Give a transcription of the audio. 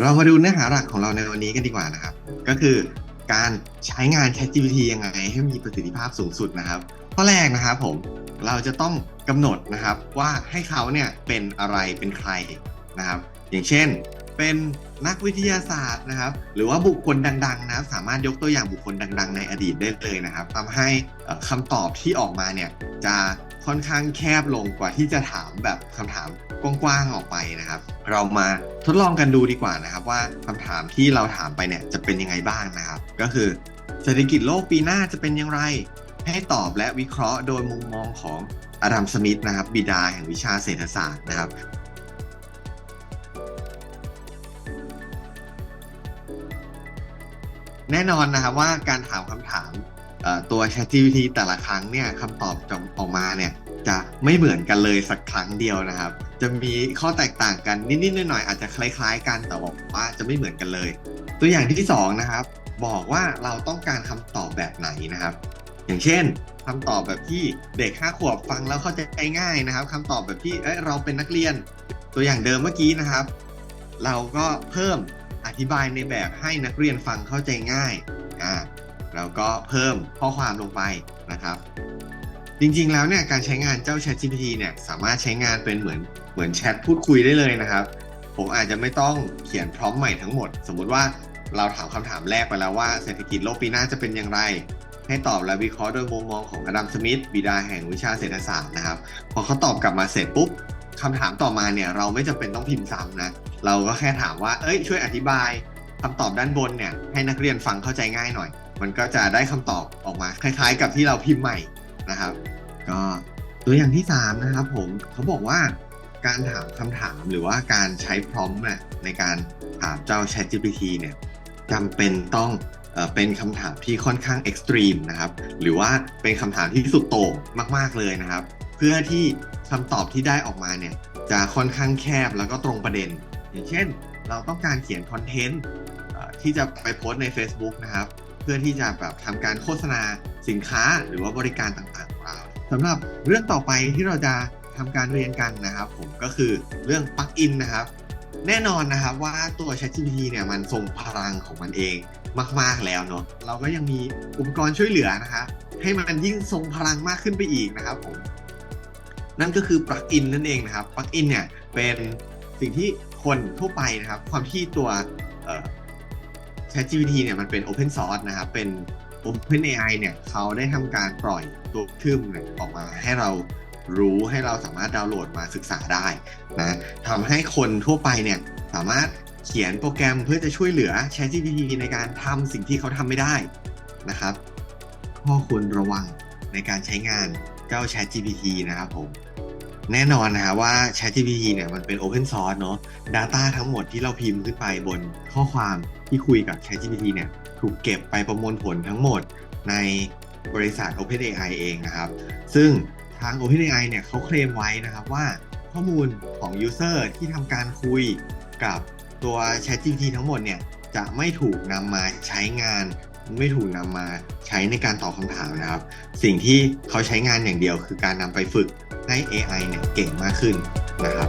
เรามาดูเนื้อหาหลักของเราในวันนี้กันดีกว่านะครับ ก็คือการใช้งาน ChatGPT ยังไงให้มีประสิทธิภาพสูงสุดนะครับข้อแรกนะครับผมเราจะต้องกำหนดนะครับว่าให้เขาเนี่ยเป็นอะไรเป็นใครนะครับ อย่างเช่น เป็นนักวิทยาศาสตร์นะครับ หรือว่าบุคคลดังๆนะครับสามารถยกตัวอย่างบุคคลดัง ๆ ในอดีตได้เลยนะครับทำให้เอ่อคำตอบที่ออกมาเนี่ยจะ ค่อนข้างแคบลงกว่าที่จะถามแบบคำถามกว้างๆออกไปนะครับ เรามาทดลองกันดูดีกว่านะครับ ว่าคำถามที่เราถามไปเนี่ยจะเป็นยังไงบ้างนะครับ ก็คือเศรษฐกิจโลกปีหน้าจะเป็นอย่างไร ให้ตอบและวิเคราะห์โดยมุมมองของอดัมสมิธนะครับ บิดาแห่งวิชาเศรษฐศาสตร์นะครับแน่นอนนะครับว่าการถามคำถามตัว ChatGPT แต่ละครั้งเนี่ยคำตอบจะออกมาเนี่ย จะไม่เหมือนกันเลยสักครั้งเดียวนะครับ จะมีข้อแตกต่างกันนิดๆหน่อยๆอาจจะคล้ายๆ กันแต่บอกว่าจะไม่เหมือนกันเลย ตัวอย่างที่สองนะครับ บอกว่าเราต้องการคำตอบแบบไหนนะครับ อย่างเช่นคำตอบแบบที่เด็กห้าขวบฟังแล้วเข้าใจง่ายนะครับคำตอบแบบที่เอ้ยเราเป็นนักเรียน ตัวอย่างเดิมเมื่อกี้นะครับ เราก็เพิ่มอธิบายในแบบให้นักเรียนฟังเข้าใจง่ายอ่าแล้วก็เพิ่มข้อความลงไปนะครับ จริงๆ แล้วเนี่ยการใช้งานเจ้า Chat GPT เนี่ยสามารถใช้งานเป็นเหมือนเหมือนแชทพูดคุยได้เลยนะครับ ผมอาจจะไม่ต้องเขียนพร้อมใหม่ทั้งหมด สมมุติว่าเราถามคำถามแรกไปแล้วว่าเศรษฐกิจโลกปีหน้าจะเป็นอย่างไร ให้ตอบและวิเคราะห์โดยมุมมองของอดัมสมิธบิดาแห่งวิชาเศรษฐศาสตร์นะครับ พอเขาตอบกลับมาเสร็จปุ๊บคำถามต่อมาเนี่ยเราไม่จำเป็นต้องพิมพ์ซ้ำนะเราก็แค่ถามว่าเอ้ยช่วยอธิบายคำตอบด้านบนเนี่ยให้นักเรียนฟังเข้าใจง่ายหน่อย มันก็จะได้คำตอบออกมาคล้ายๆ กับที่เราพิมพ์ใหม่นะครับ ก็ตัวอย่างที่3นะครับผมเขาบอกว่าการถามคำถามหรือว่าการใช้พร้อมเนี่ยในการถามเจ้า ChatGPT เนี่ยจำเป็นต้องเป็นคำถามที่ค่อนข้างเอ็กซ์ตรีมนะครับหรือว่าเป็นคำถามที่สุดโต่งมาก ๆ เลยนะครับ เพื่อที่คำตอบที่ได้ออกมาเนี่ยจะค่อนข้างแคบแล้วก็ตรงประเด็น อย่างเช่น เราต้องการเขียนคอนเทนต์ที่จะไปโพสต์ใน Facebook นะครับ เพื่อที่จะแบบทำการโฆษณาสินค้าหรือว่าบริการต่าง สำหรับเรื่องต่อไปที่เราจะทำการเรียนกันนะครับ ผมก็คือเรื่องปลั๊กอินนะครับ แน่นอนนะครับว่าตัว ChatGPT เนี่ยมันทรงพลังของมันเองมาก ๆ แล้วเนาะเราก็ยังมีอุปกรณ์ช่วยเหลือนะครับให้มันยิ่งทรงพลังมากขึ้นไปอีกนะครับผมนั่นก็คือปลั๊กอินนั่นเองนะครับปลั๊กอินเนี่ยเป็นสิ่งที่คนทั่วไปนะครับ ความที่ตัว ChatGPT เนี่ยมันเป็น Open Source นะครับเป็น OpenAI เนี่ยเขาได้ทำการปล่อยตัวทึมเนี่ยออกมาให้เรารู้ให้เราสามารถดาวน์โหลดมาศึกษาได้นะทำให้คนทั่วไปเนี่ยสามารถเขียนโปรแกรมเพื่อจะช่วยเหลือ ChatGPT ในการทำสิ่งที่เขาทำไม่ได้นะครับข้อควรระวังในการใช้งานเจ้า ChatGPT นะครับผมแน่นอนนะฮะว่า ChatGPT เนี่ยมันเป็น Open Source เนอะ Data ทั้งหมดที่เราพิมพ์ขึ้นไปบนข้อความที่คุยกับ ChatGPT เนี่ย ถูกเก็บไปประมวลผลทั้งหมดในบริษัท OpenAI เองนะครับ ซึ่งทาง OpenAI เนี่ยเขาเคลมไว้นะครับว่าข้อมูลของ User ที่ทำการคุยกับตัว ChatGPT ทั้งหมดเนี่ยจะไม่ถูกนำมาใช้งาน ไม่ถูกนำมาใช้ในการตอบคำถามนะครับ สิ่งที่เขาใช้งานอย่างเดียวคือการนำไปฝึกให้ AI เนี่ยเก่งมากขึ้นนะครับ